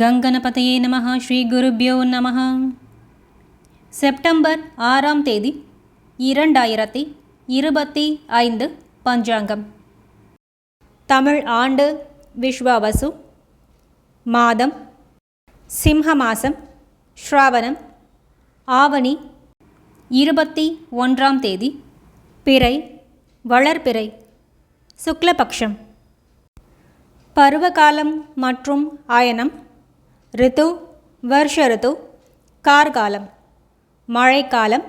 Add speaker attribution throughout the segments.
Speaker 1: கங்கணபதையே நம ஸ்ரீ குருபியோ நம செப்டம்பர் ஆறாம் தேதி இரண்டாயிரத்தி இருபத்தி ஐந்து பஞ்சாங்கம். தமிழ் ஆண்டு விஸ்வாவசு. மாதம் சிம்ஹ மாசம் ஸ்ராவணம். ஆவணி இருபத்தி ஒன்றாம் தேதி. பிறை வளர்பிறை சுக்லபக்ஷம். பருவகாலம் மற்றும் ஆயனம் ரித்து வருஷ ரித்து கார்காலம் மழைக்காலம்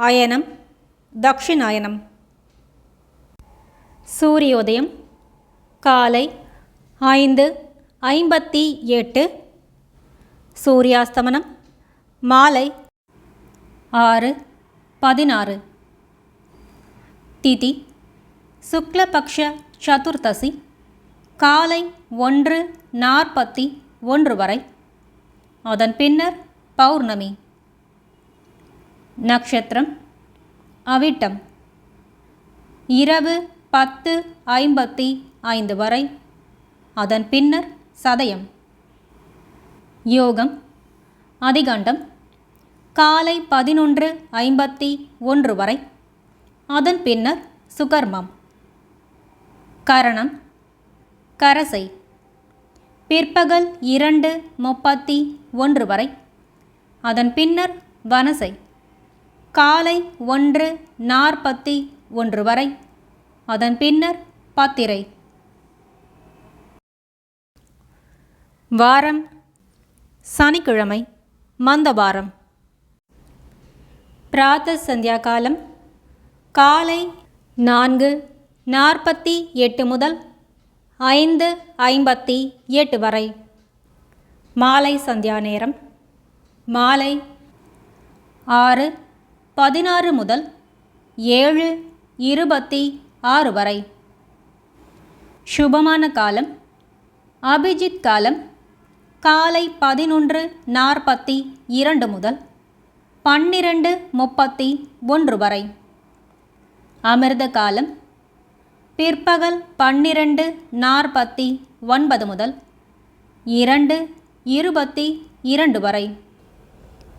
Speaker 1: அயனம் தக்ஷிணாயனம் சூரியோதயம் காலை ஐந்து ஐம்பத்தி எட்டு சூரியாஸ்தமனம் மாலை ஆறு பதினாறு திதி சுக்லபக்ஷ சதுர்த்தசி காலை ஒன்று நாற்பத்தி ஒன்று வரை. அதன் பின்னர் பௌர்ணமி. நட்சத்திரம் அவிட்டம். இரவு பத்து ஐம்பத்தி ஐந்து வரை. அதன் பின்னர் சதயம். யோகம். அதிகண்டம். காலை பதினொன்று ஐம்பத்தி ஒன்று வரை. அதன் பின்னர் சுகர்மம். கரணம். கரசை. பிற்பகல் இரண்டு முப்பத்தி ஒன்று வரை. அதன் பின்னர் வனசை காலை ஒன்று நாற்பத்தி ஒன்று வரை. அதன் பின்னர் பத்திரை. வாரம் சனிக்கிழமை மந்தவாரம். பிராத்த சந்தியா காலம் காலை நான்கு நாற்பத்தி எட்டு முதல் ஐந்து ஐம்பத்தி எட்டு வரை. மாலை சந்தியா நேரம். மாலை ஆறு பதினாறு முதல் ஏழு இருபத்தி ஆறு வரை. சுபமான காலம். அபிஜித் காலம். காலை பதினொன்று நாற்பத்தி இரண்டு முதல் பன்னிரண்டு முப்பத்தி ஒன்று வரை. அமிர்த காலம். பிற்பகல் பன்னிரண்டு நாற்பத்தி ஒன்பது முதல் இரண்டு இருபத்தி இரண்டு வரை.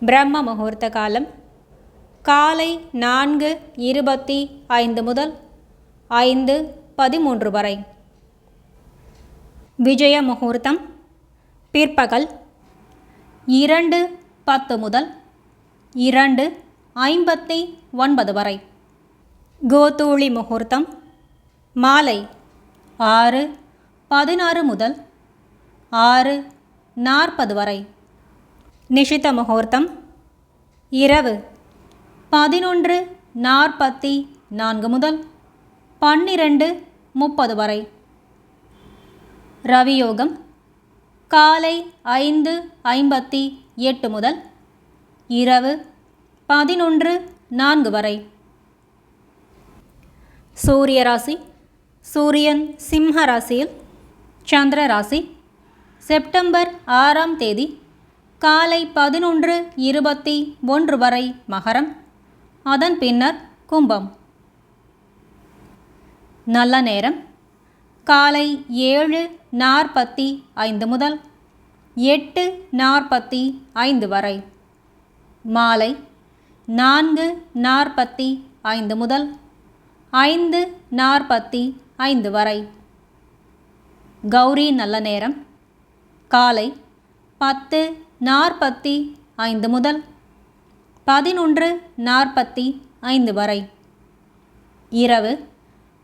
Speaker 1: பிரம்ம முகூர்த்த காலம் காலை நான்கு இருபத்தி ஐந்து முதல் ஐந்து பதிமூன்று வரை. விஜய முகூர்த்தம் பிற்பகல் இரண்டு பத்து முதல் இரண்டு ஐம்பத்தி ஒன்பது வரை. கோதூளி முகூர்த்தம் மாலை. ஆறு பதினாறு முதல் ஆறு நாற்பது வரை. நிஷித முகூர்த்தம். இரவு பதினொன்று நாற்பத்தி நான்கு முதல் பன்னிரண்டு முப்பது வரை. ரவியோகம் காலை ஐந்து ஐம்பத்தி எட்டு முதல் இரவு பதினொன்று நான்கு வரை. சூரிய ராசி சூரியன் சிம்ம ராசியில் சந்திர ராசி. செப்டம்பர் ஆறாம் தேதி காலை பதினொன்று இருபத்தி ஒன்று வரை மகரம். அதன் பின்னர் கும்பம். நல்ல நேரம். காலை ஏழு நாற்பத்தி ஐந்து முதல் எட்டு நாற்பத்தி ஐந்து வரை. மாலை நான்கு நாற்பத்தி ஐந்து முதல் ஐந்து நாற்பத்தி ஐந்து வரை. கௌரி நல்ல நேரம். காலை பத்து நாற்பத்தி ஐந்து முதல் பதினொன்று நாற்பத்தி ஐந்து வரை. இரவு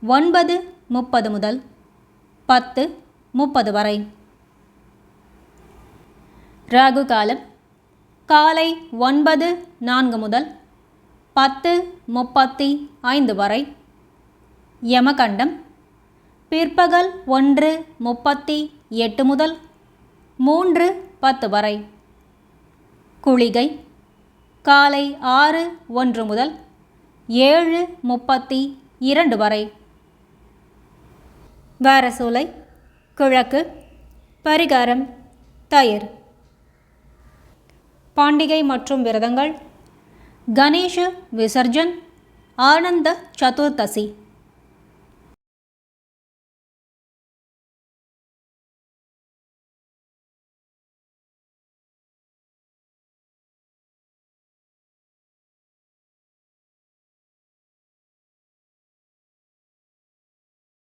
Speaker 1: ஒன்பது முப்பது முதல் பத்து முப்பது வரை. ராகு காலம் காலை ஒன்பது நான்கு முதல் பத்து முப்பத்தி ஐந்து வரை. யமகண்டம் பிற்பகல் ஒன்று முப்பத்தி எட்டு முதல் மூன்று பத்து வரை. குளிகை காலை ஆறு ஒன்று முதல் ஏழு முப்பத்தி இரண்டு வரை. வாரசூலை கிழக்கு பரிகாரம் தயிர். பாண்டிகை மற்றும் விரதங்கள் கணேஷ விசர்ஜன் ஆனந்த சதுர்தசி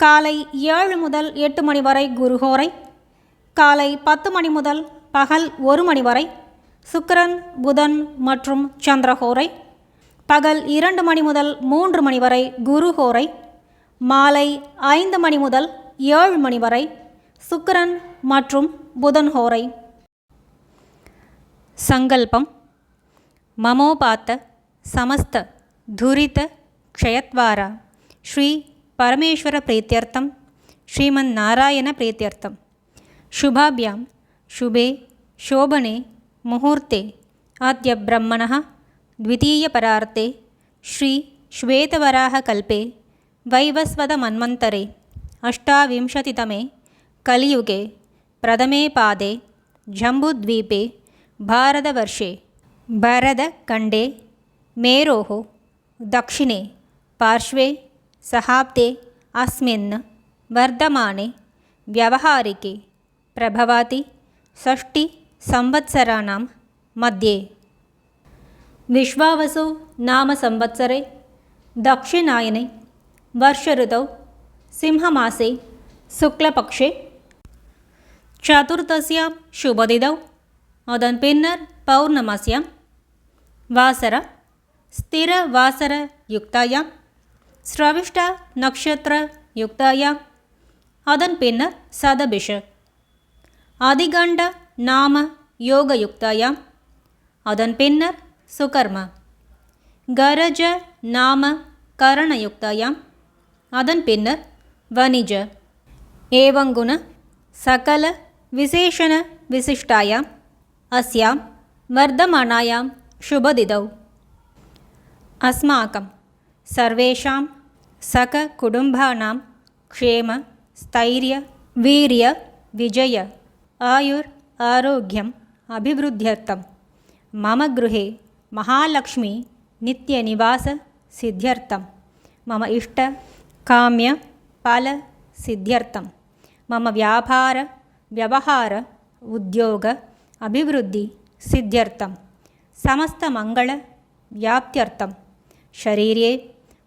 Speaker 1: காலை ஏழு முதல் எட்டு மணி வரை குருஹோரை காலை பத்து மணி முதல் பகல் ஒரு மணி வரை சுக்கரன் புதன் மற்றும் சந்திரஹோரை பகல் இரண்டு மணி முதல் மூன்று மணி வரை குருஹோரை மாலை ஐந்து மணி முதல் ஏழு மணி வரை சுக்கரன் மற்றும் புதன் ஹோரை சங்கல்பம் மமோபாத்த சமஸ்த துரித க்ஷயத்வாரா ஸ்ரீ परमेश्वर प्रीत्यर्थम श्रीमारायण प्रीत्यर्थम शुभाभ्यां शुभे शोभने मुहूर्ते आद्य ब्रह्मण द्वितीय परार्ते श्री श्वेतवराहकल्पे वैवस्वतमन्वन्तरे अष्टाविंशतितमे कलियुगे प्रथमे पादे जम्बुद्वीपे भारतवर्षे भरदखण्डे मेरोः दक्षिणे पार्श्वे सहाब्दे अस्मिन् वर्धमाने व्यवहारिके प्रभवाति षष्टिसंवत्सराणां मध्ये विश्वावसु नाम संवत्सरे दक्षिणायने वर्षऋतौ सिंहमासे शुक्लपक्षे चतुर्थस्यां शुभदिदौ அதன்பின்னர் பௌர்ணமாசியாம் வாசர ஸ்திரவாசரயுக்தாயாம் ஸ்ரவிஷ்ட நக்ஷத்திரயுக்தாயாம் அதன் பின்னர் சதபிஷ அதிகண்ட நாம யோகயுக்தாயாம் அதன் பின்னர் சுகர்ம கரஜ நாம கரணயுக்தாயாம் அதன் பின்னர் வணிஜ ஏவங்குண சகல விசேஷண விசிஷ்டாயாம் அஸ்யாம் வர்தமானாயாம் शुभदिदौ अस्माकं सर्वेषां सककुटुम्बानां क्षेम स्थैर्य वीर्य विजय आयुर् आरोग्यम् अभिवृद्ध्यर्थं मम गृहे महालक्ष्मी नित्यनिवाससिद्ध्यर्थं मम इष्टकाम्यफलसिद्ध्यर्थं मम व्यापार व्यवहार उद्योग अभिवृद्धिसिद्ध्यर्थं समस्तमङ्गलव्याप्त्यर्थं शरीरे